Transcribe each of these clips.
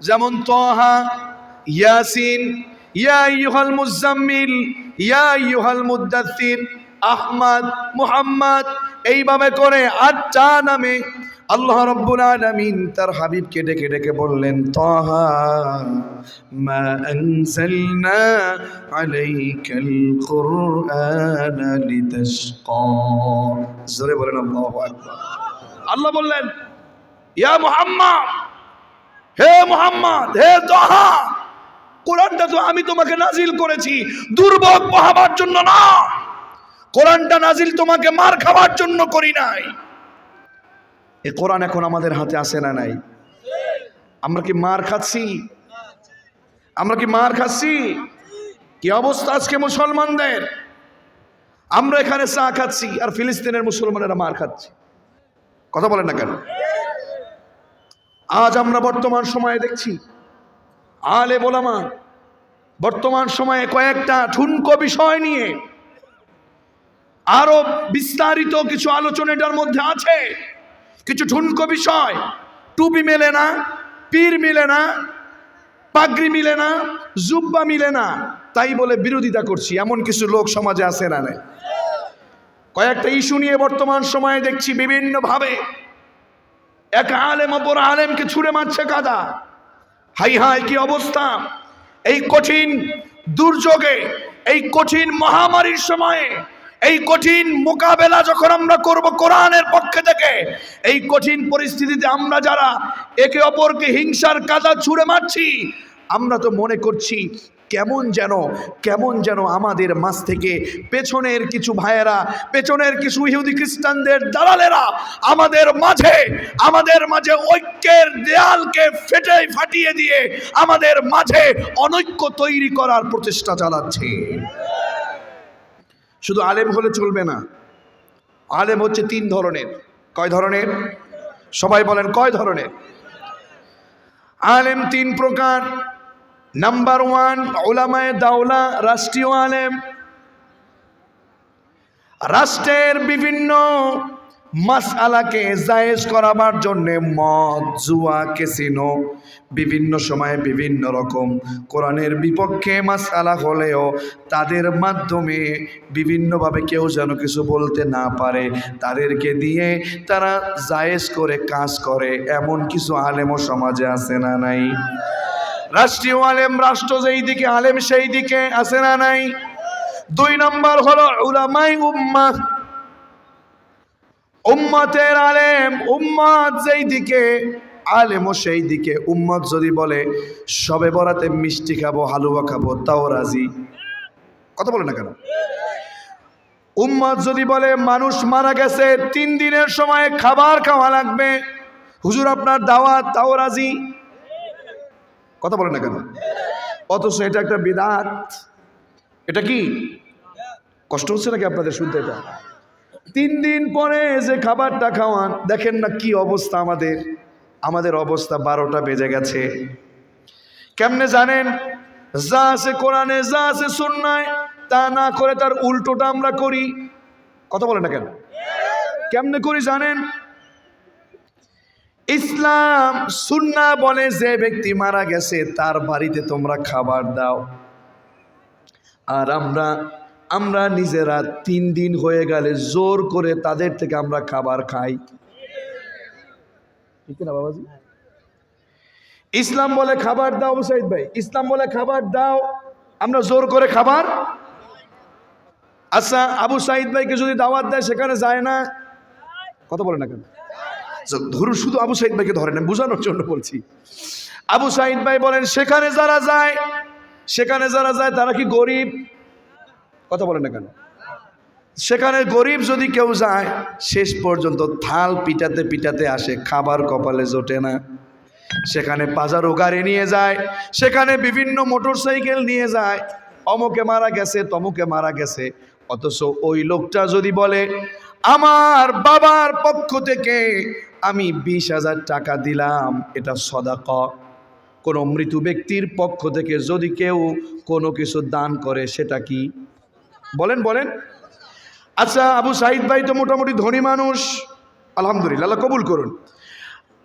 যেমন তহা, ইয়াসিন, ইয়া ইউহাল মুজাম্মিল, ইয়া ইউহাল মুদাসির আহমদ, মুহাম্মদ, এইভাবে করে আটটা নামে আল্লাহ রব্বুল আলামিন তার হাবিবকে ডেকে ডেকে বললেন, তাহা মা আনজালনা আলাইকাল কুরআন লিতাশকা। বলেন আল্লাহ বললেন, ইয়া মুহাম্মদ হে মুহাম্মদ, হে তাহা কোরআনটা তো আমি তোমাকে নাজিল করেছি। দুর্ভোগ পাহাবার জন্য না। কোরআনটা নাজিল তোমাকে মার খাবার জন্য করি নাই। এ কোরআন এখন আমাদের হাতে আসে না নাই? আমরা কি মার খাচ্ছি? আমরা কি মার খাচ্ছি? কি অবস্থা আজকে মুসলমানদের? আমরা এখানে চা খাচ্ছি আর ফিলিস্তিনের মুসলমানেরা মার খাচ্ছে। কথা বলেন না কেন? আজ আমরা বর্তমান সময়ে দেখছি আলে বোলামা বর্তমান সময়ে কয়েকটা ঠুনকো বিষয় নিয়ে আরও বিস্তারিত কিছু আলোচনা এটার মধ্যে আছে। কিছু ঠুনকো বিষয়। টুপি মেলে না, পীর মিলে না, পাগড়ি মিলে না, জুব্বা মিলে না। তাই বলে বিরোধিতা করছি, এমন কিছু লোক সমাজে আছে না কয়েকটা ইস্যু নিয়ে বর্তমান সময়ে দেখছি বিভিন্নভাবে। এক আলেম অপর আলেমকে ছুঁড়ে মারছে কাদা। হাই হাই, কি অবস্থা? এই কঠিন দুর্যোগে, এই কঠিন মহামারীর সময়ে, এই কঠিন মোকাবেলা যখন আমরা করব কোরআনের পক্ষে থেকে, এই কঠিন পরিস্থিতিতে আমরা যারা একে অপরকে হিংসার কাদা ছুঁড়ে মারছি, আমরা তো মনে করছি কেমন যেন কেমন যেন আমাদের মাঝ থেকে পেছনের কিছু ভাইয়েরা, পেছনের কিছু ইহুদি খ্রিস্টানদের দালালেরা আমাদের মাঝে আমাদের মাঝে ঐক্যের দেয়ালকে ফেটে ফাটিয়ে দিয়ে আমাদের মাঝে অনৈক্য তৈরি করার প্রচেষ্টা চালাচ্ছে। শুধু আলেম হলে চলবে না, আলেম হচ্ছে তিন ধরনের। কয় ধরনের? সবাই বলেন কয় ধরনের? আলেম তিন প্রকার নাম্বার ওয়ান ওলামায় দাওলা, রাষ্ট্রীয় আলেম। রাষ্ট্রের বিভিন্ন মাসআলাকে জায়েজ করাবার জন্যে মদ, জুয়া কেসিনো বিভিন্ন সময়ে বিভিন্ন রকম কোরআনের বিপক্ষে মাসআলা হলেও তাদের মাধ্যমে বিভিন্নভাবে কেউ যেন কিছু বলতে না পারে, তাদেরকে দিয়ে তারা জায়েজ করে কাজ করে, এমন কিছু আলেমও সমাজে আছে না নাই? রাষ্ট্রীয় আলেম, রাষ্ট্র যেই দিকে, আলেম সেই দিকে আছে না নাই? দুই নম্বর হলো উলামাই উম্মাহ। উম্মতের আলেম, উম্মত যেই দিকে, আলেমও সেই দিকে। উম্মত যদি বলে, সবে বরাতে মিষ্টি খাব, হালুয়া খাব, তাও রাজি। কথা বলে না কেন? উম্মত যদি বলে, মানুষ মারা গেছে, তিন দিনের সময় খাবার খাওয়া লাগবে, হুজুর আপনার দাওয়াত, তাও রাজি। কথা বলে না কেন? অথচ এটা একটা বিদাত। এটা কি? কষ্ট হচ্ছে নাকি আপনাদের শুনতে এটা? তিন দিন পরে যে খাবারটা খাওয়ান, দেখেন না কি অবস্থা আমাদের। আমাদের অবস্থা বারোটা বেজে গেছে। কেমনে জানেন? যা আছে কোরআনে, যা আছে সুন্নায়, তা না করে তার উল্টোটা আমরা করি। কথা বলে না কেন? কেমনে করি জানেন? ইসলাম সুন্না বলে যে ব্যক্তি মারা গেছে, তার বাড়িতে তোমরা খাবার দাও। আর আমরা আমরা নিজেরা তিন দিন হয়ে গেলে জোর করে তাদের থেকে আমরা খাবার খাই। ঠিক না বাবাজি? ইসলাম বলে খাবার দাও সাইদ ভাই। ইসলাম বলে খাবার দাও, আমরা জোর করে খাবার? আচ্ছা আবু সাইদ ভাইকে যদি দাওয়াত দেয়, সেখানে যায় না? কথা বলে না কেন? ধরুন শুধু আবু সাইদ ভাইকে ধরে না বোঝানোর জন্য বলছি। আবু সাইদ ভাই বলেন, সেখানে যারা যায়, সেখানে যারা যায়, তারা কি গরিব? কথা বলেন না কেন। সেখানে গরিব যদি কেউ যায়, শেষ পর্যন্ত থাল পিটাতে পিটাতে আসে, খাবার কপালে জোটে না। সেখানে পাজারো গাড়ি নিয়ে যায়, সেখানে বিভিন্ন মোটর সাইকেল নিয়ে যায়। অমুকে মারা গেছে, তমুকে মারা গেছে। অথচ ওই লোকটা যদি বলে, আমার বাবার পক্ষ থেকে আমি বিশ হাজার টাকা দিলাম, এটা সদাক। কোনো মৃত ব্যক্তির পক্ষ থেকে যদি কেউ কোনো কিছু দান করে, সেটা কি? বলেন বলেন। আচ্ছা আবু সাইদ ভাই তো মোটামুটি ধনী মানুষ। আলহামদুলিল্লাহ কবুল করুন।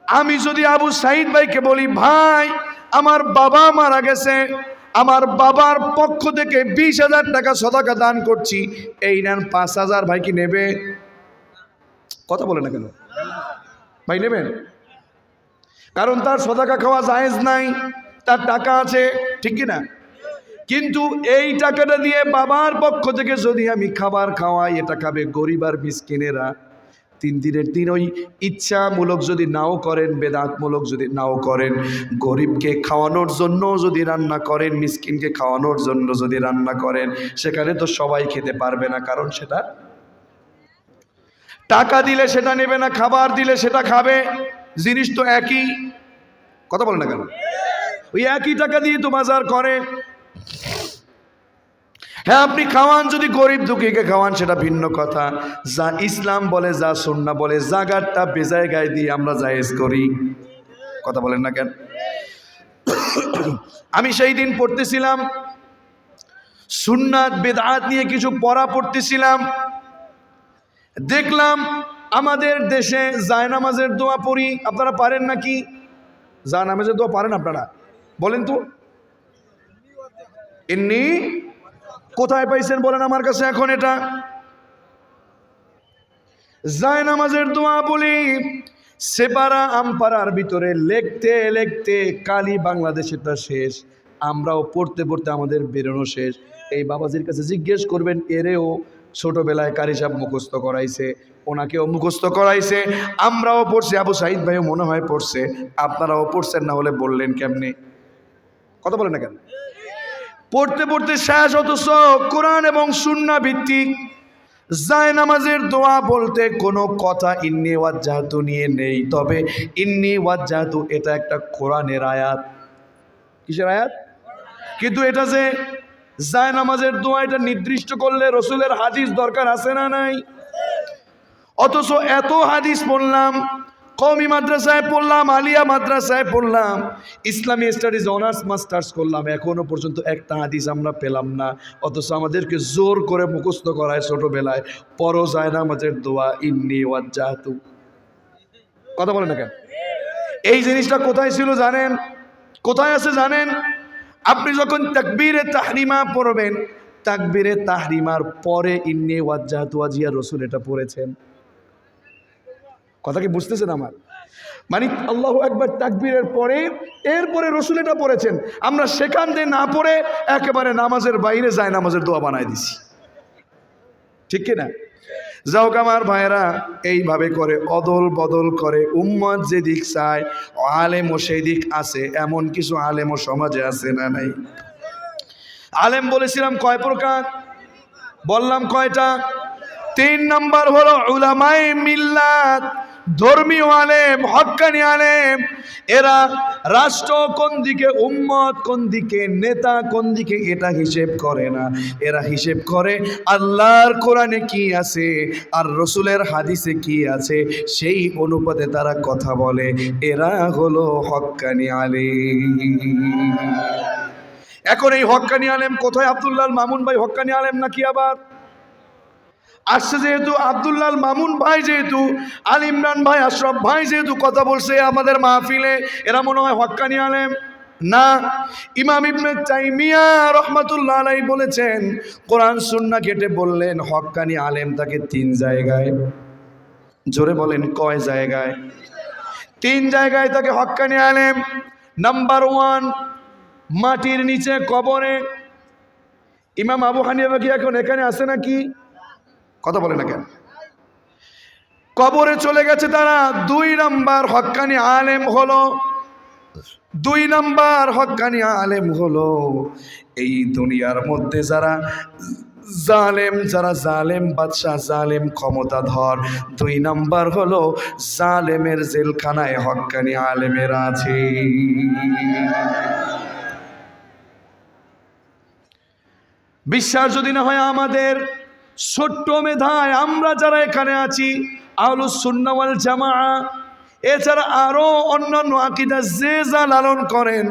আমি যদি আবু সাইদ ভাইকে বলি, ভাই, আমার বাবা মারা গেছে। আমার বাবার পক্ষ থেকে বিশ হাজার টাকা সদাকা দান করছি। এই নেন পাঁচ হাজার ভাই কি নেবে। কথা বলে না কেন? ভাই নেবেন? কারণ তার সদাকা খাওয়া জায়েজ নাই, তার টাকা আছে, ঠিক কি না কিন্তু এই টাকাটা দিয়ে বাবার পক্ষ থেকে যদি আমি খাবার খাওয়াই, এটা খাবে গরিব আর মিসকিনেরা। তিন দিনের দিন ওই ইচ্ছামূলক যদি নাও করেন, বেদাতমূলক যদি নাও করেন, গরিবকে খাওয়ানোর জন্য যদি রান্না করেন, মিসকিনকে খাওয়ানোর জন্য যদি রান্না করেন, সেখানে তো সবাই খেতে পারবে না, কারণ সেটা টাকা দিলে সেটা নেবে না, খাবার দিলে সেটা খাবে। জিনিস তো একই। কথা বলে না কেন? ওই একই টাকা দিয়ে তো বাজার করে। হ্যাঁ আপনি খাওয়ান, যদি গরিব দুঃখীকে খাওয়ান, সেটা ভিন্ন কথা। যা ইসলাম বলে, যা সন্না বলে জাগারটা বেজায়গায় দিয়ে আমরা জায়েজ করি। কথা বলেন না কেন? আমি সেই দিন পড়তেছিলাম, সুন্নাত, বেদাত নিয়ে কিছু পড়া পড়তেছিলাম। দেখলাম আমাদের দেশে জায়নামাজের দোয়া পড়ি, আপনারা পারেন নাকি? জায়নামাজের দোয়া পারেন আপনারা? বলেন তো। এমনি? কোথায় পাইছেন বলেন আমার কাছে এখন এটা? যায় নামাজের দোয়া বলি সেপারা আমপাড়ার ভিতরে লেখতে লেখতে কালি বাংলাদেশেরটা শেষ, আমরাও পড়তে পড়তে আমাদের বেরোনো শেষ। এই বাবাজির কাছে জিজ্ঞেস করবেন এরেও ছোটবেলায় কারি সাহেব মুখস্থ করাইছে, ওনাকেও মুখস্থ করাইছে, আমরাও পড়ছি, আবু সাইদ ভাইও মনে হয় পড়ছে, আপনারাও পড়ছেন না হলে বললেন কেমনি? কথা বলেন না কেন? পড়তে পড়তে শেষ অথচ কোরআন এবং সুন্না ভিত্তিক জায় নামাজের দোয়া বলতে কোনো কথা ইন্নি ওয়াজ্জাহাতু নিয়ে নেই, তবে ইন্নি ওয়াজ্জাহাতু এটা একটা কোরআনের আয়াত। কিসের আয়াত? কিন্তু এটা যে জায় নামাজের দোয়া এটা নির্দিষ্ট করলে রসুলের হাদিস দরকার আছে না নাই? অথচ এত হাদিস পড়লাম কমি মাদ্রাসায় পড়লাম, আলিয়া মাদ্রাসায় পড়লাম, ইসলামী স্টাডিজ অনার্স, মাস্টার্স করলাম, এখনও পর্যন্ত একটা হাদিস আমরা পেলাম না। অথচ আমাদেরকে জোর করে মুখস্থ করায় ছোটবেলায়, পর যায় না আমাদের দোয়া, ইন্নি ওয়াজ্জাহাতু। কথা বলেন না কেন? এই জিনিসটা কোথায় ছিল জানেন? কোথায় আছে জানেন? আপনি যখন তাকবীরে তাহরিমা পড়বেন, তাকবীরে তাহরিমার পরে ইন্নে ওয়াজ্জাহাতু ওয়াজিয়া রসুল এটা পড়েছেন। কথা কি বুঝতেছেন আমার? মানে আল্লাহ একবার তাকবীরের পরে, এরপরে রসুল এটা পড়েছেন। আমরা সেখান দিয়ে না পড়ে একেবারে নামাজের বাইরে যায় নামাজের দোয়া বানায় দিছি। ঠিক কিনা? যাও আমার ভাইরা এইভাবে করে অদল বদল করে উম্মত যেদিক চায়, আলেমও সেই দিক আছে, এমন কিছু আলেমও সমাজে আছে না নাই? আলেম বলেছিলাম কয় প্রকার? বললাম কয়টা? তিন নম্বর হলো উলামাই মিল্লাত। ধর্মীয় আলেম হক্কানি আলেম, এরা রাষ্ট্র কোন দিকে, উম্মত কোন দিকে, নেতা কোন দিকে, এটা হিসেব করে না। এরা হিসেব করে আল্লাহর কোরআনে কি আছে, আর রসুলের হাদিসে কি আছে, সেই অনুপাতে তারা কথা বলে। এরা হলো হক্কানি আলেম। এখন এই হক্কানি আলেম কোথায় আব্দুল্লাহ মামুন ভাই? হক্কানি আলেম নাকি আবার? আসছে যেহেতু আব্দুল্লাল মামুন ভাই যেহেতু, আল ইমরান ভাই, আশরফ ভাই যেহেতু কথা বলছে আমাদের মাহফিলে, এরা মনে হয় হক্কানি আলেম। না, ইমাম ইবনে তাইমিয়া রহমাতুল্লাহ আলাই বলেছেন, কোরআন সুন্না কেটে বললেন হক্কানি আলেম তাকে তিন জায়গায়। জোরে বলেন, কয় জায়গায়? তিন জায়গায় তাকে হক্কানি আলেম। নাম্বার ওয়ান, মাটির নিচে কবরে। ইমাম আবু হানিফা কি এখন এখানে আছে নাকি? কথা বলে না কেন? কবরে চলে গেছে তারা, দুই নাম্বার হক্কানি আলেম হলো। দুই নাম্বার হক্কানি আলেম হলো। এই দুনিয়ার মধ্যে যারা জালেম যারা জালেম বাদশাহ, জালেম ক্ষমতাধর, দুই নাম্বার হলো জালেমের জেলখানায় হক্কানি আলেমের আছে। বিশ্বাস যদি না হয় আমাদের ছোট্ট মেধায় আমরা যারা এখানে আছি আহলুস সুন্নাওয়াল জামা এছাড়া আরও অন্যান্য আকিদা যে যা লালন করেন,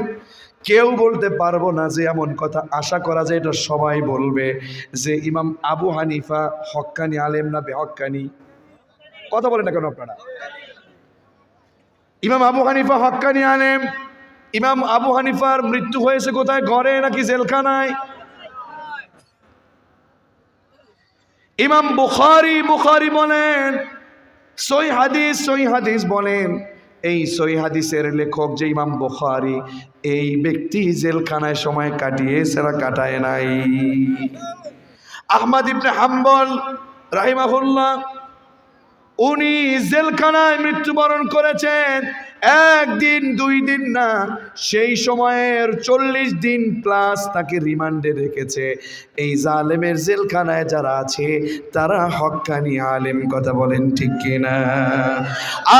কেউ বলতে পারব না যে এমন কথা। আশা করা যায় এটা সবাই বলবে যে ইমাম আবু হানিফা হক্কানি, আলেম না বেহক্কানি? কথা বলেন না কেন আপনারা? ইমাম আবু হানিফা হক্কানি, আলেম। ইমাম আবু হানিফার মৃত্যু হয়েছে কোথায়? ঘরে নাকি জেলখানায়? ইমাম বুখারি বুখারি বলেন সই হাদিস সই হাদিস বলেন, এই সই হাদিসের লেখক যে ইমাম বুখারি, এই ব্যক্তি জেলখানায় সময় কাটিয়ে সেরা কাটায় নাই। আহমদ ইবনে হাম্বল রাহিমাহুল্লাহ, উনি জেলখানায় মৃত্যুবরণ করেছেন একদিন, দুই দিন না, সেই সময়ের চল্লিশ দিন প্লাস তাকে রিমান্ডে রেখেছে। এই জালেমের জেলখানায় যারা আছে, তারা হক্কানি আলেম, কথা বলেন ঠিক কিনা?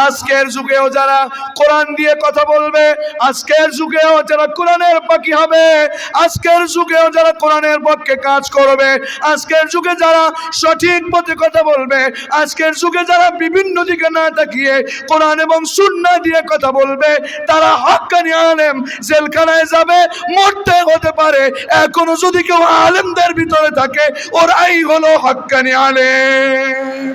আজকের যুগেও যারা কোরআন দিয়ে কথা বলবে, আজকের যুগেও যারা কোরআনের পাখি হবে, আজকের যুগেও যারা কোরআনের পক্ষে কাজ করবে, আজকের যুগে যারা সঠিক পথে কথা বলবে, আজকের যুগে যারা বিভিন্ন দিকে না তাকিয়ে কোরআন এবং সুন্নাহ দিয়ে কথা বলবে, তারা হক্কানি আলেম, জেলখানায় যাবে, মরতে হতে পারে। এখনও যদি কেউ আলেমদের ভিতরে থাকে, ওরাই হলো হক্কানি আলেম।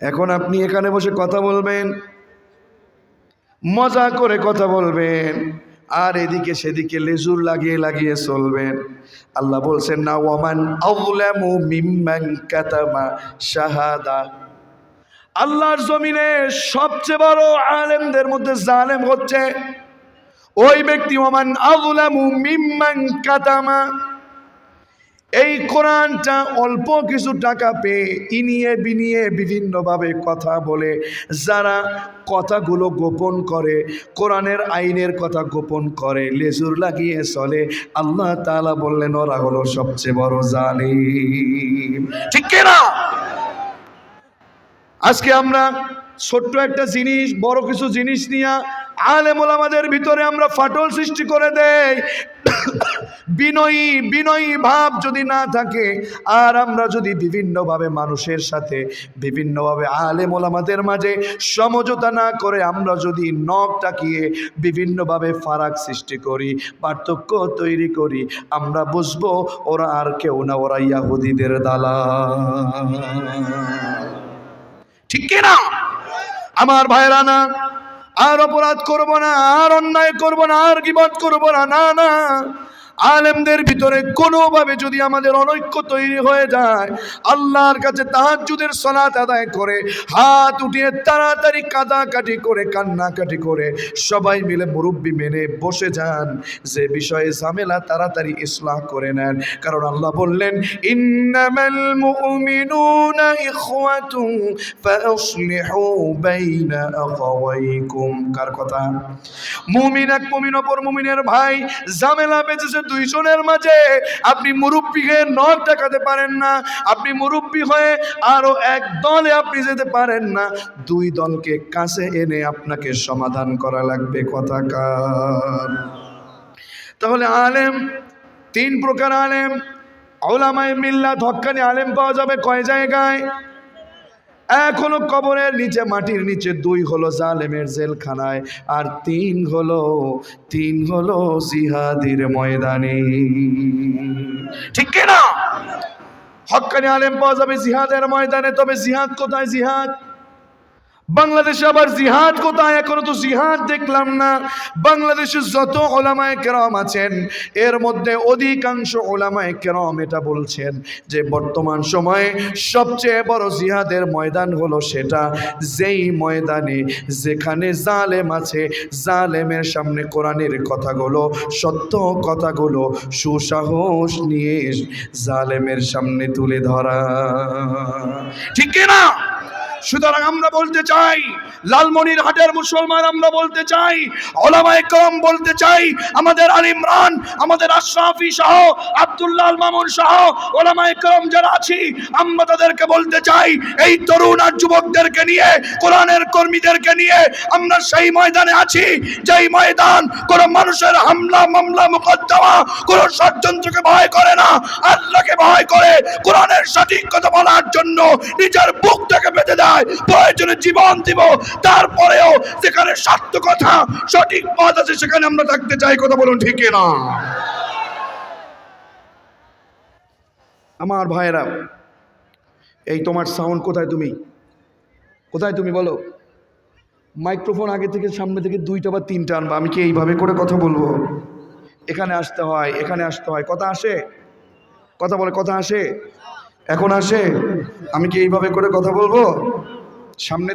এখন আপনি এখানে বসে কথা বলবেন, মজা করে কথা বলবেন, আর এদিকে সেদিকে লেজুর লাগিয়ে লাগিয়ে চলবেন। আল্লাহ বলছেন, না, ওয়ামান আউলামু মিম্মান কাতামা শাহাদা। আল্লাহর জমিনে সবচেয়ে বড় আলেমদের মধ্যে জালেম হচ্ছে ওই ব্যক্তি ওয়ামান আউলামু মিম্মান কাতামা। এই কোরআনটা অল্প কিছু টাকা পেয়ে ইনিয়ে বিনিয়ে বিভিন্নভাবে কথা বলে, যারা কথাগুলো গোপন করে, কোরআনের আইনের কথা গোপন করে, লেজুর লাগিয়ে চলে, আল্লাহ তালা বললেন, ওরা হলো সবচেয়ে বড় জালিম। ঠিক কিনা? আজকে আমরা ছোট্ট একটা জিনিস, বড় কিছু জিনিস নিয়ে আলেমুল আমাদের ভিতরে আমরা ফাটল সৃষ্টি করে দেই। বিনয়ী বিনয়ী ভাব যদি না থাকে, আর আমরা যদি বিভিন্নভাবে মানুষের সাথে, বিভিন্নভাবে আলেমুল আমাদের মাঝে সমঝোতা না করে আমরা যদি নখ টাকিয়ে বিভিন্নভাবে ফারাক সৃষ্টি করি, পার্থক্য তৈরি করি, আমরা বুঝব ওরা আর কেউ না, ওরা ইয়াহুদিদের দালা ঠিক কিনা? আমার ভাইরা না, আর অপরাধ করব না, আর অন্যায় করব না, আর গিবত করব না না না। আলেমদের ভিতরে কোনোভাবে যদি আমাদের অনৈক্য তৈরি হয়ে যায়, আল্লাহর কাছে তাহাজ্জুদের সলাত আদায় করে, হাত উঠিয়ে তাড়াতাড়ি কাদাকাটি করে, কান্নাকাটি করে, সবাই মিলে মুরব্বি মেনে বসে যান, যে বিষয়ে ঝামেলা তাড়াতাড়ি ইসলাম করে নেন। কারণ আল্লাহ বললেন, ইন্নামাল মুমিনুনা ইখওয়াতুন ফাসলিহু বাইনা আখাওয়াইকুম। কার কথা? মুমিন এক মুমিন, অপর মুমিনের ভাই, ঝামেলা বেঁচেছে দুইজনের মাঝে আপনি মুরব্বী হয়ে নখ টাকাতে পারেন না, আপনি মুরব্বী হয়ে আরও এক দলে আপনি যেতে পারেন না, দুই দলকে কাছে এনে আপনাকে সমাধান করা লাগবে কথা কথাকার তাহলে আলেম, তিন প্রকার আলেম, ওলামায় মিল্লা ধক্কানি আলেম পাওয়া যাবে কয় জায়গায়? হলো কবরের নিচে, মাটির নিচে দুই হলো জালেমের জেলখানায়, আর তিন হলো তিন হলো জিহাদির ময়দানে। ঠিক কিনা? হক্কানি আলেম পাওয়া যাবে জিহাদের ময়দানে, তবে জিহাদ কোথায়? জিহাদ বাংলাদেশে আবার জিহাদ কোথায়? এখনও তো জিহাদ দেখলাম না। বাংলাদেশে যত ওলামায় কেরম আছেন, এর মধ্যে অধিকাংশ ওলামায় কেরম এটা বলছেন যে, বর্তমান সময়ে সবচেয়ে বড় জিহাদের ময়দান হলো সেটা যেই ময়দানে যেখানে জালেম আছে, জালেমের সামনে কোরআনের কথাগুলো, সত্য কথাগুলো সুসাহস নিয়ে জালেমের সামনে তুলে ধরা। ঠিক না সুতরাং আমরা বলতে চাই, লালমনির হাটের মুসলমান আমরা বলতে চাই, ওলামায়ে কম বলতে চাই, আমাদের আল ইমরান, আমাদের আশরাফি সহ, আব্দুল্লাহ মামুন সহ, ওলামায়ে কম যারা আছি, আমরা তাদেরকে বলতে চাই, এই তরুণ আর যুবকদেরকে নিয়ে, কোরআনের কর্মীদেরকে নিয়ে আমরা সেই ময়দানে আছি, যেই ময়দান কোন মানুষের হামলা, মামলা, মোকদ্দমা কোন ষড়যন্ত্রকে ভয় করে না, আল্লাহকে ভয় করে কোরআনের সঠিক কথা বলার জন্য নিজের বুক থেকে বেঁধে দেয়। প্রয়োজনে জীবন দিব। তারপরেও যেখানে সত্য কথা, সঠিক পথ আছে, সেখানে আমরা থাকতে চাই কথা বলুন ঠিক না আমার ভাইয়েরা, এই তোমার সাউন্ড কোথায় তুমি? কোথায় তুমি বলো? মাইক্রোফোন আগে থেকে, সামনে থেকে দুইটা বা তিনটা আনবা। আমি কি এইভাবে করে কথা বলব? এখানে আসতে হয়, এখানে আসতে হয়। কথা আসে? কথা বলে, কথা আসে? এখন আসে আমি কি এইভাবে করে কথা বলব? সামনে